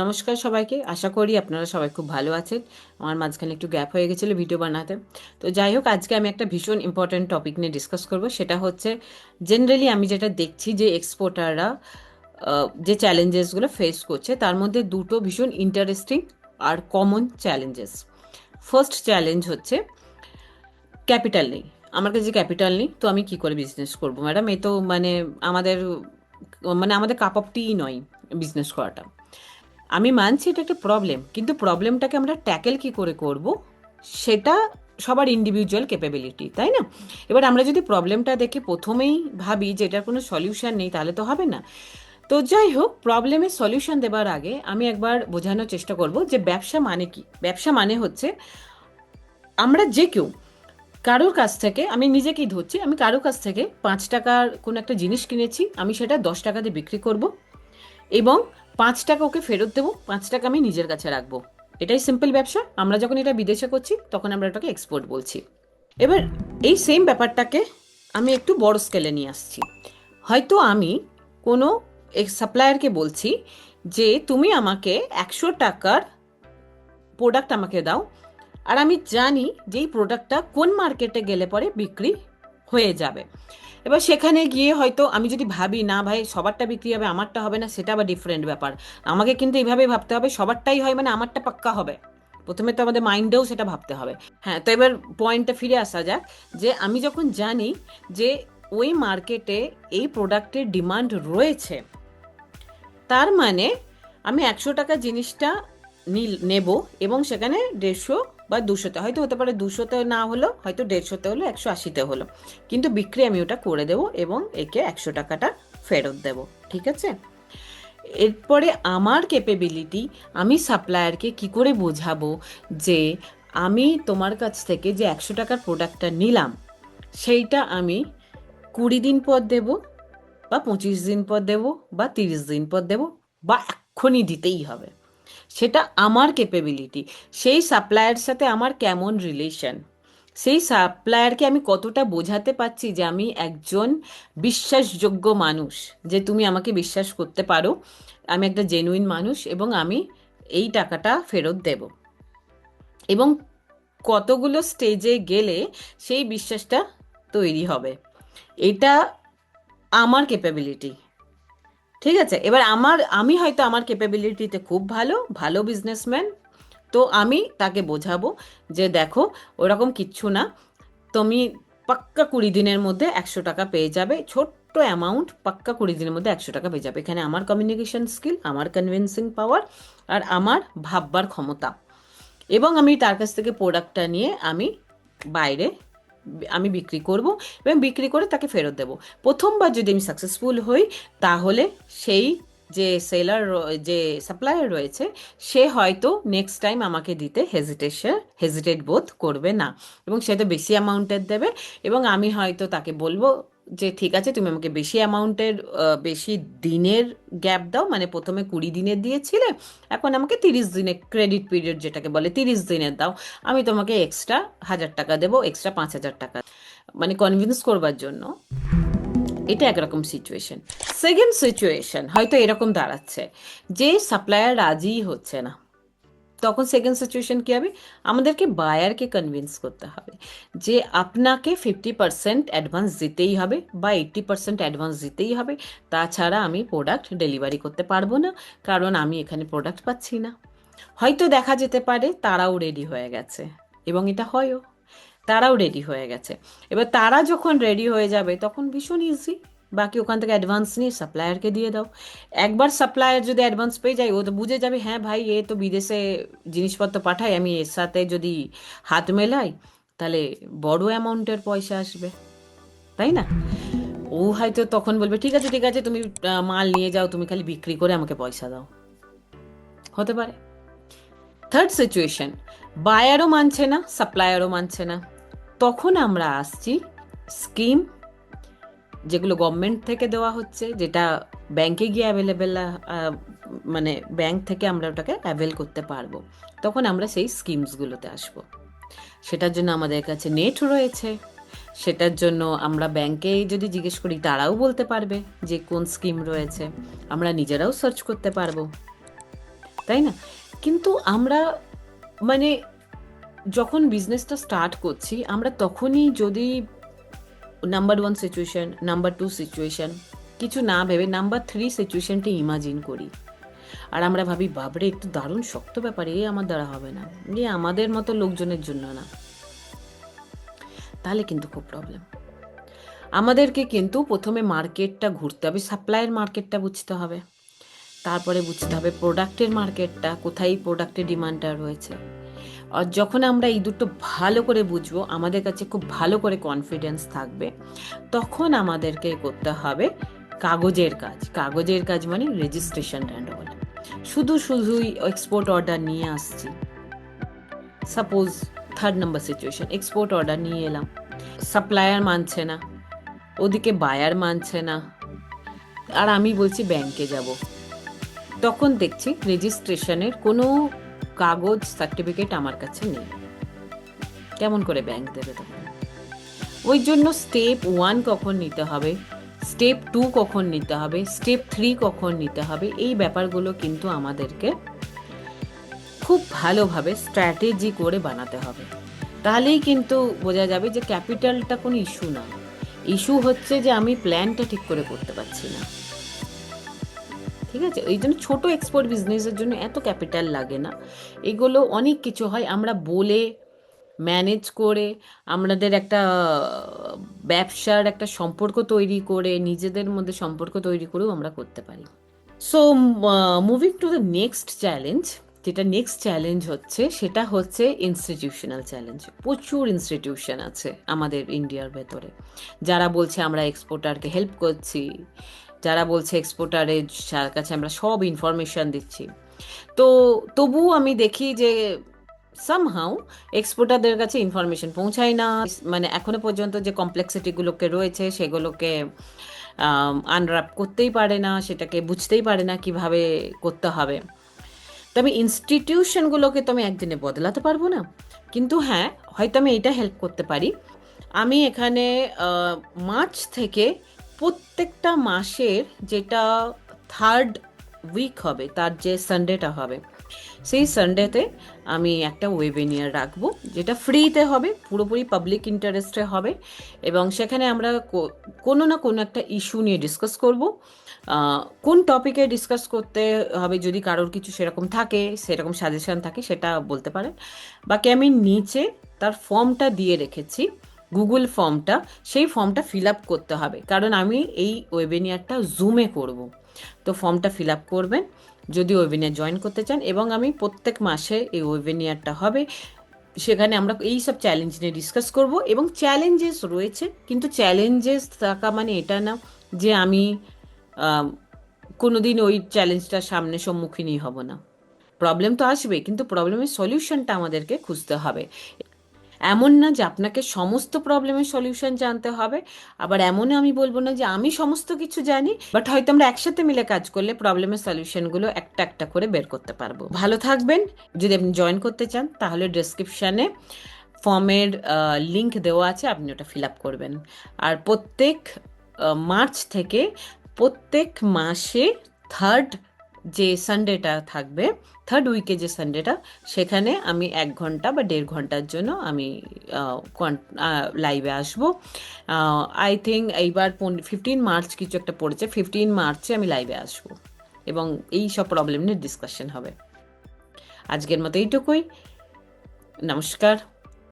নমস্কার সবাইকে। আশা করি আপনারা সবাই খুব ভালো আছেন। আমার মাঝখানে একটু গ্যাপ হয়ে গেছিল ভিডিও বানাতে। তো যাই হোক, আজকে আমি একটা ভীষণ ইম্পর্ট্যান্ট টপিক নিয়ে ডিসকাস করব। সেটা হচ্ছে জেনারেলি আমি যেটা দেখছি যে এক্সপোর্টাররা যে চ্যালেঞ্জেসগুলো ফেস করছে, তার মধ্যে দুটো ভীষণ ইন্টারেস্টিং আর কমন চ্যালেঞ্জেস ফার্স্ট চ্যালেঞ্জ হচ্ছে ক্যাপিটাল নেই। আমার কাছে ক্যাপিটাল নেই, তো আমি কি করে বিজনেস করব? ম্যাডাম এ তো মানে আমাদের মানে আমাদের কাপ অফ টি নয় বিজনেস করাটা। আমি মানছি এটা একটা প্রবলেম কিন্তু প্রবলেমটাকে আমরা ট্যাকেল কি করে করব? সেটা সবার ইন্ডিভিজুয়াল ক্যাপাবিলিটি তাই না? এবার আমরা যদি প্রবলেমটা দেখে প্রথমেই ভাবি যে এটার কোনো সলিউশন নেই, তাহলে তো হবে না। তো যাই হোক প্রবলেমের সলিউশন দেবার আগে আমি একবার বোঝানোর চেষ্টা করব যে ব্যবসা মানে কি? ব্যবসা মানে হচ্ছে আমরা যে কেউ, কারোর কাছ থেকে আমি নিজেকেই ধরছি, আমি কারোর কাছ থেকে পাঁচ টাকার কোনো একটা জিনিস কিনেছি, আমি সেটা দশ টাকা দিয়ে বিক্রি করব এবং পাঁচ টাকা ওকে ফেরত দেবো, পাঁচ টাকা আমি নিজের কাছে রাখব। এটাই সিম্পল ব্যবসা। আমরা যখন এটা বিদেশে করছি, তখন আমরা এটাকে এক্সপোর্ট বলছি। এবার এই সেম ব্যাপারটাকে আমি একটু বড় স্কেলে নিয়ে আসছি। হয়তো আমি কোনো সাপ্লায়ারকে বলছি যে, তুমি আমাকে একশো টাকার প্রোডাক্ট আমাকে দাও। আর আমি জানি যে এই প্রোডাক্টটা কোন মার্কেটে গেলে পরে বিক্রি হয়ে যাবে। এবার সেখানে গিয়ে হয়তো আমি যদি ভাবি, না ভাই, সবারটা বিক্রি হবে, আমারটা হবে না, সেটা আবার ডিফারেন্ট ব্যাপার। আমাকে কিন্তু এইভাবেই ভাবতে হবে, সবারটাই হয় মানে আমারটা পাক্কা হবে। প্রথমে তো আমাদের মাইন্ডেও সেটা ভাবতে হবে। হ্যাঁ তো এবার পয়েন্টটা ফিরে আসা যাক, যে আমি যখন জানি যে ওই মার্কেটে এই প্রোডাক্টের ডিমান্ড রয়েছে, তার মানে আমি একশো টাকা জিনিসটা নীল নেব এবং সেখানে দেড়শো বা দুশোতে, হয়তো হতে পারে দুশোতে না হলো, হয়তো দেড়শোতে হলো, একশো আশিতে হলো। কিন্তু বিক্রি আমি ওটা করে দেবো এবং একে একশো টাকাটা ফেরত দেব, ঠিক আছে? এরপরে আমার ক্যাপেবিলিটি আমি সাপ্লায়ারকে কি করে বোঝাবো যে আমি তোমার কাছ থেকে যে একশো টাকার প্রোডাক্টটা নিলাম, সেইটা আমি কুড়ি দিন পর দেব, বা পঁচিশ দিন পর দেব, বা তিরিশ দিন পর দেব, বা এক্ষুনি দিতেই হবে। সেটা আমার ক্যাপেবিলিটি সেই সাপ্লায়ার সাথে আমার কেমন রিলেশন সেই সাপ্লায়ারকে আমি কতটা বোঝাতে পারছি যে আমি একজন বিশ্বাসযোগ্য মানুষ? যে তুমি আমাকে বিশ্বাস করতে পারো, আমি একটা জেনুইন মানুষ এবং আমি এই টাকাটা ফেরত দেব। এবং কতগুলো স্টেজে গেলে সেই বিশ্বাসটা তৈরি হবে? এটা আমার ক্যাপাবিলিটি ঠিক আছে? এবার আমার, আমি হয়তো আমার ক্যাপাবিলিটিতে খুব ভালো ভালো বিজনেসম্যান তো আমি তাকে বোঝাবো যে দেখো, ওরকম কিচ্ছু না। তুমি পাক্কা কুড়ি দিনের মধ্যে একশো টাকা পেয়ে যাবে। ছোট্ট অ্যামাউন্ট পাক্কা কুড়ি দিনের মধ্যে একশো টাকা পেয়ে যাবে। এখানে আমার কমিউনিকেশন স্কিল আমার কনভিন্সিং পাওয়ার আর আমার ভাববার ক্ষমতা। এবং আমি তার কাছ থেকে প্রোডাক্টটা নিয়ে আমি বাইরে আমি বিক্রি করব এবং বিক্রি করে তাকে ফেরত দেব। প্রথমবার যদি আমি সাকসেসফুল হই, তাহলে সেই যে সেলার যে সাপ্লায়ার রয়েছে, সে হয়তো নেক্সট টাইম আমাকে দিতে হেজিটেশন হেজিটেট বোধ করবে না এবং সে তো বেশি অ্যামাউন্টের দেবে এবং আমি হয়তো তাকে বলব যে ঠিক আছে, তুমি আমাকে বেশি অ্যামাউন্টের বেশি দিনের গ্যাপ দাও। মানে প্রথমে কুড়ি দিনের দিয়েছিলে, এখন আমাকে তিরিশ দিনের ক্রেডিট পিরিয়ড যেটাকে বলে তিরিশ দিনের দাও। আমি তোমাকে এক্সট্রা হাজার টাকা দেবো এক্সট্রা পাঁচ হাজার টাকা মানে কনভিন্স করবার জন্য। এটা একরকম সিচুয়েশন সেকেন্ড সিচুয়েশন হয়তো এরকম দাঁড়াচ্ছে যে সাপ্লায়ার রাজিই হচ্ছে না। তখন সেকেন্ড সিচুয়েশন কী হবে? আমাদেরকে বায়ারকে কনভিন্স করতে হবে যে আপনাকে ফিফটি পার্সেন্ট অ্যাডভান্স দিতেই হবে বা এইট্টি পার্সেন্ট অ্যাডভান্স দিতেই হবে। তাছাড়া আমি প্রোডাক্ট ডেলিভারি করতে পারব না, কারণ আমি এখানে প্রোডাক্ট পাচ্ছি না। হয়তো দেখা যেতে পারে তারাও রেডি হয়ে গেছে এবং এটা হয়ও, তারাও রেডি হয়ে গেছে। এবার তারা যখন রেডি হয়ে যাবে, তখন ভীষণ ইজি বাকি ওখান থেকে অ্যাডভান্স নিয়ে সাপ্লায়ারকে দিয়ে দাও। একবার সাপ্লায়ার যদি অ্যাডভান্স পেয়ে যায়, ও তো বুঝে যাবে হ্যাঁ ভাই, এ তো বিদেশে জিনিসপত্র পাঠায়, আমি এর সাথে যদি হাত মেলাই, তাহলে বড় অ্যামাউন্টের পয়সা আসবে। তাই না? ও হয়তো তখন বলবে, ঠিক আছে ঠিক আছে, তুমি মাল নিয়ে যাও, তুমি খালি বিক্রি করে আমাকে পয়সা দাও। হতে পারে। থার্ড সিচুয়েশন বায়ারও মানছে না সাপ্লায়ারও মানছে না। তখন আমরা আসছি স্কিম যেগুলো গভর্নমেন্ট থেকে দেওয়া হচ্ছে, যেটা ব্যাংকে গিয়ে অ্যাভেলেবেল মানে ব্যাংক থেকে আমরা ওটাকে অ্যাভেল করতে পারব। তখন আমরা সেই স্কিমসগুলোতে আসব। সেটার জন্য আমাদের কাছে নেট রয়েছে। সেটার জন্য আমরা ব্যাংকে যদি জিজ্ঞেস করি, তারাও বলতে পারবে যে কোন স্কিম রয়েছে। আমরা নিজেরাও সার্চ করতে পারব। তাই না? কিন্তু আমরা মানে যখন বিজনেসটা স্টার্ট করছি, আমরা তখনই যদি number one situation number two situation কিছু না ভেবে নাম্বার থ্রি সিচুয়েশনটি ইমাজিন করি। আর আমরা ভাবি বাবরে একটু দারুণ শক্ত ব্যাপার, এ আমার দ্বারা হবে না। এ আমাদের মতো লোকজনের জন্য না। তাহলে কিন্তু খুব প্রবলেম আমাদেরকে কিন্তু প্রথমে মার্কেটটা ঘুরতে হবে সাপ্লাইয়ের মার্কেটটা বুঝতে হবে। তারপরে বুঝতে হবে প্রোডাক্টের মার্কেটটা, কোথায় প্রোডাক্টের ডিমান্ডটা রয়েছে। যখন আমরা এই দুটো ভালো করে বুঝব, আমাদের কাছে খুব ভালো করে কনফিডেন্স থাকবে, তখন আমাদেরকে করতে হবে কাগজের কাজ। কাগজের কাজ মানে রেজিস্ট্রেশন অ্যান্ড অল শুধু শুধুই এক্সপোর্ট অর্ডার নিয়ে আসছি। Suppose third number situation export order নিয়ে এলাম। সাপ্লায়ার মানছে না, ওদিকে বায়ার মানছে না, আর আমি বলছি ব্যাংকে যাব। তখন দেখছি রেজিস্ট্রেশনের কোনো কাগজ সার্টিফিকেট আমার কাছে নেই। কেমন করে ব্যাংক দেবে তখন ওই জন্য স্টেপ ওয়ান কখন নিতে হবে? স্টেপ টু কখন নিতে হবে? স্টেপ থ্রি কখন নিতে হবে? এই ব্যাপারগুলো কিন্তু আমাদেরকে খুব ভালোভাবে স্ট্র্যাটেজি করে বানাতে হবে। তাহলেই কিন্তু বোঝা যাবে যে ক্যাপিটালটা কোনো ইস্যু না। ইস্যু হচ্ছে যে আমি প্ল্যানটা ঠিক করে করতে পারছি না। ঠিক আছে? এই জন্য ছোটো এক্সপোর্ট বিজনেসের জন্য এত ক্যাপিটাল লাগে না। এগুলো অনেক কিছু হয়, আমরা বলে ম্যানেজ করে, আমাদের একটা ব্যবসার একটা সম্পর্ক তৈরি করে, নিজেদের মধ্যে সম্পর্ক তৈরি করেও আমরা করতে পারি। So moving to the next challenge যেটা নেক্সট চ্যালেঞ্জ হচ্ছে, সেটা হচ্ছে ইনস্টিটিউশনাল চ্যালেঞ্জ প্রচুর ইনস্টিটিউশন আছে আমাদের ইন্ডিয়ার ভেতরে। যারা বলছে, আমরা এক্সপোর্টারকে হেল্প করছি যারা বলছে এক্সপোর্টারে যার কাছে আমরা সব ইনফরমেশান দিচ্ছি। তো তবুও আমি দেখি যে সামহাউ এক্সপোর্টারদের কাছে ইনফরমেশন পৌঁছায় না। মানে এখনও পর্যন্ত যে কমপ্লেক্সিটিগুলোকে রয়েছে সেগুলোকে আনরাপ করতেই পারে না, সেটাকে বুঝতেই পারে না কীভাবে করতে হবে। তবে ইনস্টিটিউশনগুলোকে তো আমি একদিনে বদলাতে পারব না। কিন্তু হ্যাঁ হয়তো আমি এটা হেল্প করতে পারি। আমি এখানে মার্চ থেকে প্রত্যেকটা মাসের যেটা থার্ড উইক হবে, তার যে সানডেটা হবে, সেই সানডেতে আমি একটা ওয়েবিনিয়ার রাখব, যেটা ফ্রিতে হবে, পুরোপুরি পাবলিক ইন্টারেস্টে হবে এবং সেখানে আমরা কোনো না কোনো একটা ইস্যু নিয়ে ডিসকাস করব। কোন টপিকে ডিসকাস করতে হবে, যদি কারোর কিছু সেরকম থাকে, সেরকম সাজেশন থাকে, সেটা বলতে পারেন। বাকি আমি নিচে তার ফর্মটা দিয়ে রেখেছি। গুগল ফর্মটা সেই ফর্মটা ফিল আপ করতে হবে। কারণ আমি এই ওয়েবিনিয়ারটা জুমে করব। তো ফর্মটা ফিল আপ করবেন, যদি ওয়েবিনিয়ার জয়েন করতে চান এবং আমি প্রত্যেক মাসে এই ওয়েবিনিয়ারটা হবে, সেখানে আমরা এই সব চ্যালেঞ্জ নিয়ে ডিসকাস করব এবং চ্যালেঞ্জেস রয়েছে, কিন্তু চ্যালেঞ্জেস থাকা মানে এটা না যে আমি কোনো দিন ওই চ্যালেঞ্জটার সামনে সম্মুখীনই হব না। প্রবলেম তো আসবে, কিন্তু প্রবলেমের সলিউশনটা আমাদেরকে খুঁজতে হবে। এমন না যে আপনাকে সমস্ত প্রবলেমের সলিউশন জানতে হবে। আবার এমনও আমি বলব না যে আমি সমস্ত কিছু জানি বাট হয়তো আমরা একসাথে মিলে কাজ করলে প্রবলেমের সলিউশনগুলো একটা একটা করে বের করতে পারব। ভালো থাকবেন। যদি আপনি জয়েন করতে চান, তাহলে ডিসক্রিপশানে ফর্মের লিঙ্ক দেওয়া আছে, আপনি ওটা ফিল আপ করবেন। আর প্রত্যেক মার্চ থেকে প্রত্যেক মাসে থার্ড যে সানডেটা থাকবে থার্ড উইকে যে সানডেটা সেখানে আমি এক ঘণ্টা বা দেড় ঘণ্টার জন্য আমি লাইভে আসব। আই থিঙ্ক এইবার ফিফটিন মার্চ কিছু একটা পড়েছে ফিফটিন মার্চে আমি লাইভে আসব। এবং এই সব প্রবলেম নিয়ে ডিসকাশন হবে। আজকের মতো এইটুকুই। নমস্কার।